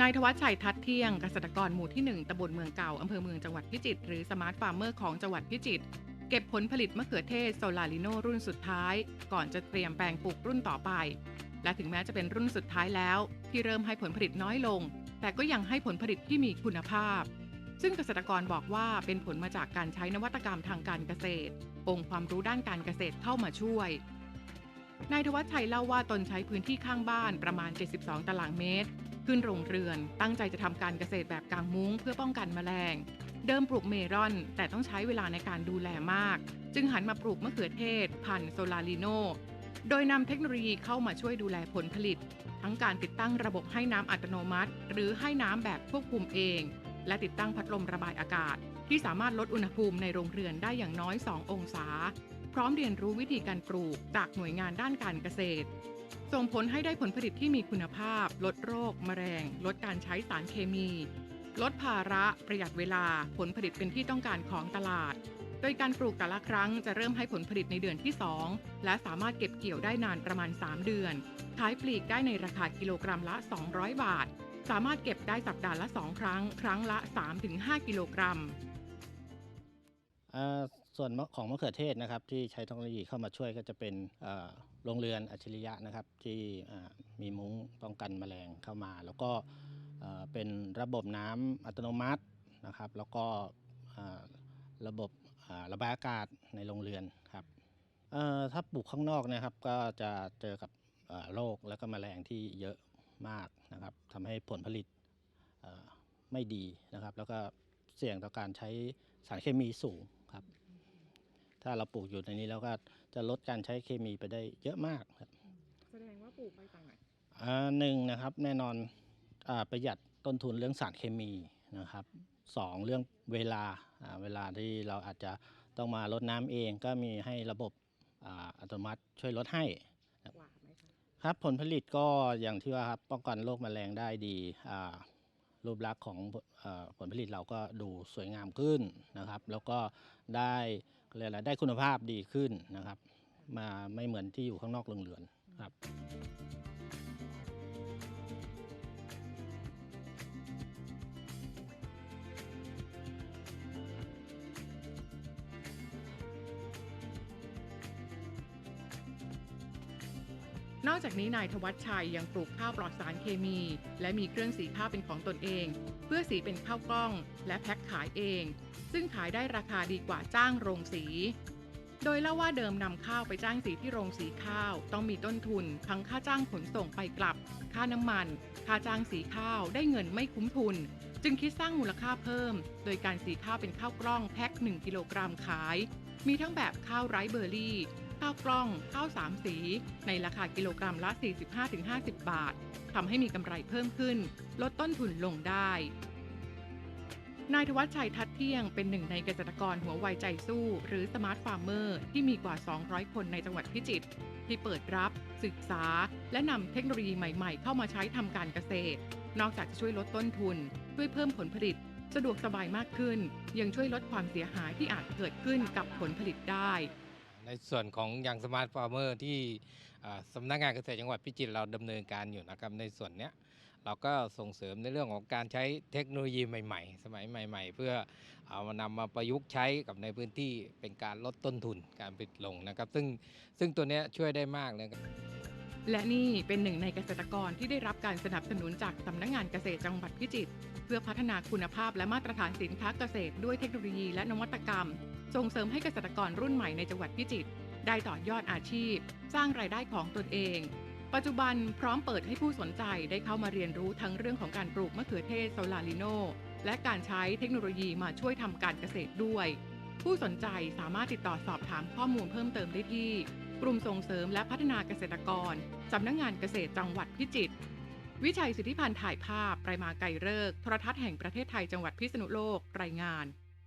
นายธวัชชัยทัดเที่ยงเกษตรกรหมู่ที่ 1ตำบลเมืองเก่าอำเภอเมืองจังหวัดพิจิตรหรือสมาร์ทฟาร์มเมอร์ของจังหวัดพิจิตรเก็บผลผลิตมะเขือเทศโซลาริโนรุ่นสุดท้าย ก่อนจะเตรียมแปลงปลูกรุ่นต่อไป และถึงแม้จะเป็นรุ่นสุดท้ายแล้ว ที่เริ่มให้ผลผลิตน้อยลง แต่ก็ยังให้ผลผลิตที่มีคุณภาพ ซึ่งเกษตรกรบอกว่าเป็นผลมาจากการใช้นวัตกรรมทางการเกษตร องค์ความรู้ด้านการเกษตรเข้ามาช่วยนายธวัชชัยเล่าว่าตนใช้พื้นที่ข้างบ้านประมาณ 72 ตารางเมตร ขึ้นโรงเรือน ตั้งใจจะทำการเกษตรแบบกางมุ้งเพื่อป้องกันแมลง เดิมปลูกเมลอน แต่ต้องใช้เวลาในการดูแลมาก จึงหันมาปลูกมะเขือเทศ พันธุ์โซลาริโน โดยนำเทคโนโลยีเข้ามาช่วยดูแลผลผลิต ทั้งการติดตั้งระบบให้น้ำอัตโนมัติ หรือให้น้ำแบบควบคุมเอง และติดตั้งพัดลมระบายอากาศ ที่สามารถลดอุณหภูมิในโรงเรือนได้อย่างน้อย 2 องศา พร้อมเรียนรู้วิธีการปลูกจากหน่วยงานด้านการเกษตร ส่งผลให้ได้ผลผลิตที่มีคุณภาพ ลดโรคแมลงลดการใช้สารเคมี ลดภาระ ประหยัดเวลา ผลผลิตเป็นที่ต้องการของตลาด โดยการปลูกแต่ละครั้งจะเริ่มให้ผลผลิตในเดือนที่ 2 และสามารถเก็บเกี่ยวได้นานประมาณ 3 เดือน ขายปลีกได้ในราคากิโลกรัมละ 200 บาท สามารถเก็บได้สัปดาห์ละ 2 ครั้ง ครั้งละ 3-5 กิโลกรัมส่วนของมะเขือเทศนะครับที่ใช้เทคโนโลยีเข้ามาช่วยก็จะเป็น โรงเรือนอัจฉริยะนะครับที่มีมุ้งป้องกันแมลงเข้ามา แล้วก็เป็นระบบน้ำอัตโนมัตินะครับ แล้วก็ระบบระบายอากาศในโรงเรือนครับถ้าปลูกข้างนอกนะครับก็จะเจอกับโรคและก็แมลงที่เยอะมากนะครับทำให้ผลผลิตไม่ดีนะครับ แล้วก็เสี่ยงต่อการใช้สารเคมีสูงครับ ถ้าเราปลูกอยู่ในนี้แล้วก็ จะลดการใช้เคมีไปได้เยอะมากครับแสดงว่าปลูกไปต่างไหนอ่าหนึ่งนะครับแน่นอนอาประหยัดต้นทุนเรื่องสารเคมีนะครับสองเรื่องเวลาอ่าเวลาที่เราอาจจะต้องมารดน้ำเองก็มีให้ระบบอ่าอัตโนมัติช่วยลดให้ หวานไหมคะ ครับผลผลิตก็อย่างที่ว่าครับป้องกันโรคแมลงได้ดีอ่า รูปลักษณ์ของผลผลิตเราก็ดูสวยงามขึ้นนะครับ แล้วก็ได้เรียกอะไรได้คุณภาพดีขึ้นนะครับ มาไม่เหมือนที่อยู่ข้างนอกเรือนๆครับ นอกจากนี้นายธวัชชัยยังปลูกข้าวปลอดสารเคมี และมีเครื่องสีข้าวเป็นของตนเอง เพื่อสีเป็นข้าวกล้อง และแพ็คขายเอง ซึ่งขายได้ราคาดีกว่าจ้างโรงสี โดยเล่าว่าเดิมนำข้าวไปจ้างสีที่โรงสีข้าว ต้องมีต้นทุน ทั้งค่าจ้างขนส่งไปกลับ ค่าน้ำมัน ค่าจ้างสีข้าวได้เงินไม่คุ้มทุน จึงคิดสร้างมูลค่าเพิ่ม โดยการสีข้าวเป็นข้าวกล้องแพ็ค1กิโลกรัมขาย มีทั้งแบบข้าวไร้เบอร์รี่ ข้าวกล้อง ข้าวสามสี ในราคากิโลกรัมละ 45-50 บาททำให้มีกำไรเพิ่มขึ้น ลดต้นทุนลงได้ นายธวัชชัยทัดเที่ยงเป็นหนึ่งในเกษตรกรหัวไวใจสู้ หรือสมาร์ทฟาร์มเมอร์ที่มีกว่า 200 คนในจังหวัดพิจิตรที่เปิดรับ ศึกษา และนำเทคโนโลยีใหม่ๆ เข้ามาใช้ทำการเกษตร นอกจากจะช่วยลดต้นทุน ช่วยเพิ่มผลผลิต สะดวกสบายมากขึ้น ยังช่วยลดความเสียหายที่อาจเกิดขึ้นกับผลผลิตได้ ในส่วนของยังสมาร์ทฟาร์มเมอร์ที่สำนักงานเกษตรจังหวัดพิจิตรเราดำเนินการอยู่นะครับในส่วนเนี้ยเราก็ส่งเสริมในเรื่องของการใช้เทคโนโลยีใหม่ ๆ สมัยใหม่ ๆ เพื่อเอามานำมาประยุกต์ใช้กับในพื้นที่เป็นการลดต้นทุนการผลิตลงนะครับ ซึ่งซึ่งตัวนี้ช่วยได้มากเลยครับและนี่เป็นหนึ่งในเกษตรกรที่ได้รับการสนับสนุนจากสำนักงานเกษตรจังหวัดพิจิตรเพื่อพัฒนาคุณภาพและมาตรฐานสินค้าเกษตรด้วยเทคโนโลยีและนวัตกรรม ส่งเสริมให้เกษตรกรรุ่นใหม่ในจังหวัดพิจิตรได้ต่อยอดอาชีพ สร้างรายได้ของตนเอง ปัจจุบันพร้อมเปิดให้ผู้สนใจได้เข้ามาเรียนรู้ทั้งเรื่องของการปลูกมะเขือเทศโซลาริโนและการใช้เทคโนโลยีมาช่วยทำการเกษตรด้วย ผู้สนใจสามารถติดต่อสอบถามข้อมูลเพิ่มเติมได้ที่ กลุ่มส่งเสริมและพัฒนาเกษตรกรสำนักงงานเกษตรจังหวัดพิจิตรวิชัยสิทธิพันธ์ถ่ายภาพ ปรมาไกรเลิกโทรทัศน์แห่งประเทศไทยจังหวัดพิษณุโลกรายงาน